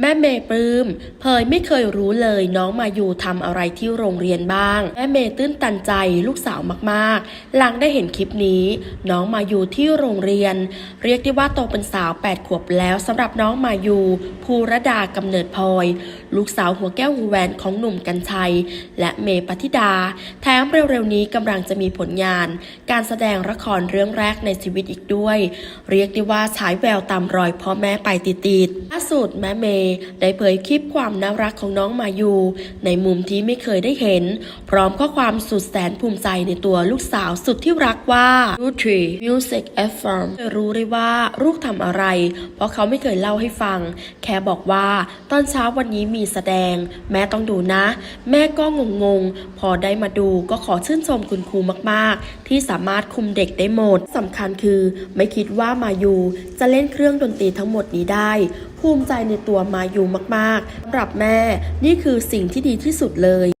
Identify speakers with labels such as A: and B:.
A: แม่เมย์ปลื้มเผยไม่เคยรู้เลยน้องมายูทำอะไรที่โรงเรียนบ้าง แม่เมย์ตื้นตันใจลูกสาวมากๆ หลังได้เห็นคลิปนี้ น้องมายูที่โรงเรียน เรียกได้ว่าโตเป็นสาว 8 ขวบแล้วสำหรับน้องมายูภูรดากำเนิดพลอย ลูกสาวหัวแก้วหูแหวนของหนุ่มกัญชัย และเมย์ปฏิดา แถมเร็วๆนี้กำลังจะมีผลงาน การแสดงละครเรื่องแรกในชีวิตอีกด้วย เรียกได้ว่าฉายแววตามรอยพ่อแม่ไปติดๆล่าสุดแม่เมย์ได้เผยคลิปความน่ารักของน้องมายู ในมุมที่ไม่เคยได้เห็น พร้อมข้อความสุดแสนภูมิใจในตัวลูกสาวสุดที่รักว่า Nutri Music FM รู้เลยว่าลูกทำอะไร เพราะเขาไม่เคยเล่าให้ฟัง แค่บอกว่าตอนเช้าวันนี้มีแสดง แม่ต้องดูนะ แม่ก็งงๆ พอได้มาดูก็ขอชื่นชมคุณครูมากๆ ที่สามารถคุมเด็กได้หมดสำคัญคือ ไม่คิดว่ามายูจะเล่นเครื่องดนตรีทั้งหมดนี้ได้ภูมิใจในตัวมายูมากๆสำหรับแม่นี่คือสิ่งที่ดีที่สุดเลย